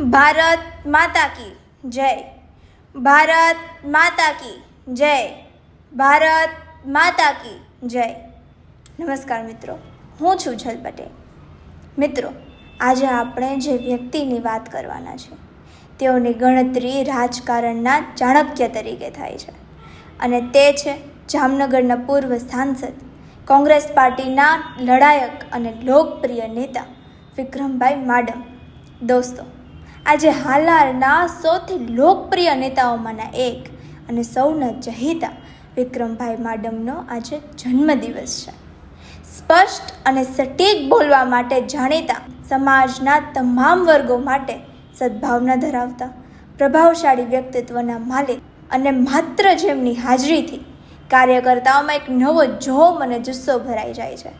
ભારત માતા કી જય. ભારત માતા કી જય. ભારત માતા કી જય. નમસ્કાર મિત્રો, હું છું જલ પટેલ. મિત્રો, આજે આપણે જે વ્યક્તિની વાત કરવાના છે, તેઓની ગણતરી રાજકારણના ચાણક્ય તરીકે થાય છે. અને તે છે જામનગરના પૂર્વ સાંસદ, કોંગ્રેસ પાર્ટીના લડાયક અને લોકપ્રિય નેતા વિક્રમભાઈ માડમ. દોસ્તો આજે હાલારના સૌથી લોકપ્રિય નેતાઓમાંના એક અને સૌના ચહિતા વિક્રમભાઈ માડમનો આજે જન્મદિવસ છે. સ્પષ્ટ અને સટીક બોલવા માટે જાણીતા સમાજના તમામ વર્ગો માટે સદભાવના ધરાવતા, પ્રભાવશાળી વ્યક્તિત્વના માલિક અને માત્ર જેમની હાજરીથી કાર્યકર્તાઓમાં એક નવો જોમ અને જુસ્સો ભરાઈ જાય છે.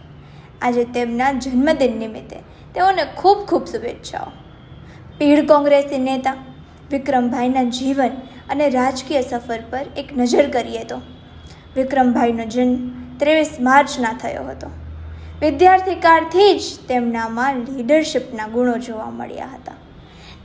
આજે તેમના જન્મદિન નિમિત્તે તેઓને ખૂબ ખૂબ શુભેચ્છાઓ. પીઢ કોંગ્રેસી નેતા વિક્રમભાઈના જીવન અને રાજકીય સફર પર એક નજર કરીએ તો વિક્રમભાઈનો જન્મ ત્રેવીસ માર્ચના થયો હતો. વિદ્યાર્થી કાળથી જ તેમનામાં લીડરશિપના ગુણો જોવા મળ્યા હતા.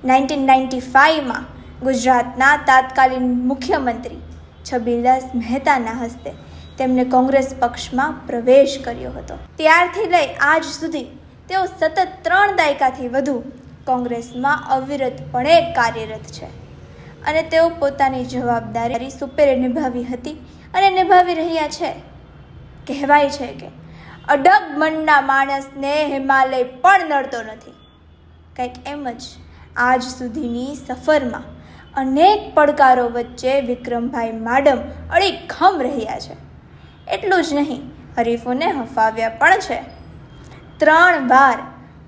નાઇન્ટીન નાઇન્ટી ફાઇવમાં ગુજરાતના તાત્કાલીન મુખ્યમંત્રી છબીલદાસ મહેતાના હસ્તે તેમણે કોંગ્રેસ પક્ષમાં પ્રવેશ કર્યો હતો. ત્યારથી લઈ આજ સુધી તેઓ સતત ત્રણ દાયકાથી વધુ કોંગ્રેસમાં અવિરતપણે કાર્યરત છે. અને તેઓ પોતાની જવાબદારી સુપેરે નિભાવી હતી અને નિભાવી રહ્યા છે. કહેવાય છે કે અડગ મનના માણસને હિમાલય પણ નડતો નથી. કંઈક એમ જ આજ સુધીની સફરમાં અનેક પડકારો વચ્ચે વિક્રમભાઈ માડમ અડીખમ રહ્યા છે. એટલું જ નહીં, હરીફોને હફાવ્યા પણ છે. ત્રણ વાર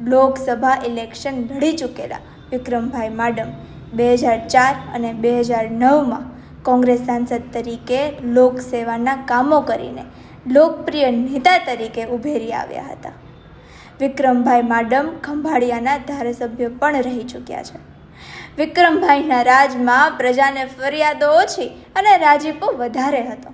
લોકસભા ઇલેક્શન લડી ચૂકેલા વિક્રમભાઈ માડમ. બે હજાર ચાર અને બે હજાર નવમાં કોંગ્રેસ સાંસદ તરીકે લોકસેવાના કામો કરીને લોકપ્રિય નેતા તરીકે ઉભેરી આવ્યા હતા. વિક્રમભાઈ માડમ ખંભાળિયાના ધારાસભ્ય પણ રહી ચૂક્યા છે. વિક્રમભાઈના રાજમાં પ્રજાને ફરિયાદો ઓછી અને રાજીપો વધારે હતો.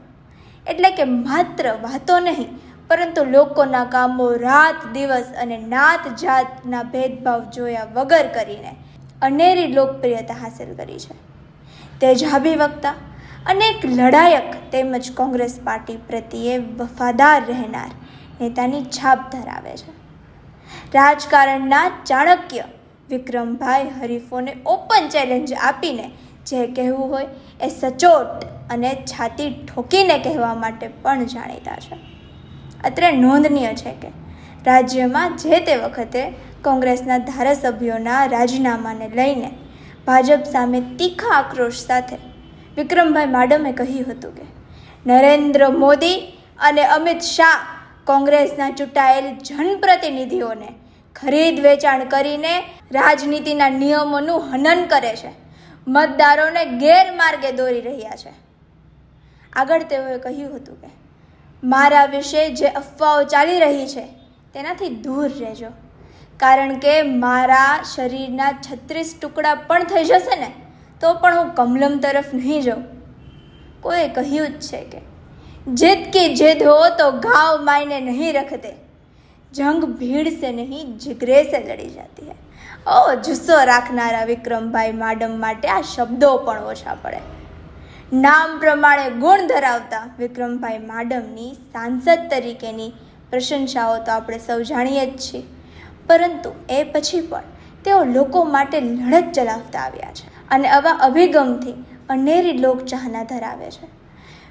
એટલે કે માત્ર વાતો નહીં પરંતુ લોકોના કામો રાત દિવસ અને નાત જાતના ભેદભાવ જોયા વગર કરીને અનેરી લોકપ્રિયતા હાંસલ કરી છે. તેજાબી વક્તા, અનેક લડાયક તેમજ કોંગ્રેસ પાર્ટી પ્રત્યે વફાદાર રહેનાર નેતાની છાપ ધરાવે છે. રાજકારણના ચાણક્ય વિક્રમભાઈ હરીફોને ઓપન ચેલેન્જ આપીને જે કહેવું હોય એ સચોટ અને છાતી ઠોકીને કહેવા માટે પણ જાણીતા છે. અત્રે નોંધનીય છે કે રાજ્યમાં જે તે વખતે કોંગ્રેસના ધારાસભ્યોના રાજીનામાને લઈને ભાજપ સામે તીખા આક્રોશ સાથે વિક્રમભાઈ માડમે કહ્યું હતું કે, નરેન્દ્ર મોદી અને અમિત શાહ કોંગ્રેસના ચૂંટાયેલ જનપ્રતિનિધિઓને ખરીદ વેચાણ કરીને રાજનીતિના નિયમોનું હનન કરે છે. મતદારોને ગેરમાર્ગે દોરી રહ્યા છે. આગળ તેઓએ કહ્યું હતું કે મારા વિશે જે અફવાઓ ચાલી રહી છે, તેનાથી દૂર રહેજો. કારણ કે મારા શરીરના છત્રીસ ટુકડા પણ થઈ જશે ને, તો પણ હું કમલમ તરફ નહીં જાઉં. કોઈએ કહ્યું જ છે કે, જીત કે જીદ હો તો ઘાવ માયને નહીં રખતે. જંગ ભીડ સે નહીં જીગરે સે લડી જતી હે. ઓ જુસ્સો રાખનારા વિક્રમભાઈ, માડમ માટે આ શબ્દો પણ ઓછા પડે. નામ પ્રમાણે ગુણ ધરાવતા વિક્રમભાઈ માડમની સાંસદ તરીકેની પ્રશંસાઓ તો આપણે સૌ જાણીએ જ છીએ. પરંતુ એ પછી પણ તેઓ લોકો માટે લડત ચલાવતા આવ્યા છે અને આવા અભિગમથી અનેરી લોકચાહના ધરાવે છે.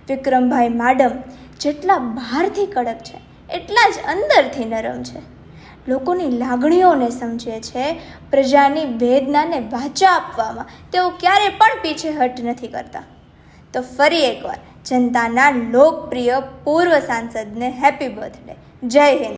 વિક્રમભાઈ માડમ જેટલા બહારથી કડક છે, એટલા જ અંદરથી નરમ છે. લોકોની લાગણીઓને સમજે છે, પ્રજાની વેદનાને વાચા આપવામાં તેઓ ક્યારે પણ પીછેહટ નથી કરતા. તો ફરી એકવાર જનતાના લોકપ્રિય પૂર્વ સાંસદને હેપી બર્થડે જય હિન્દ.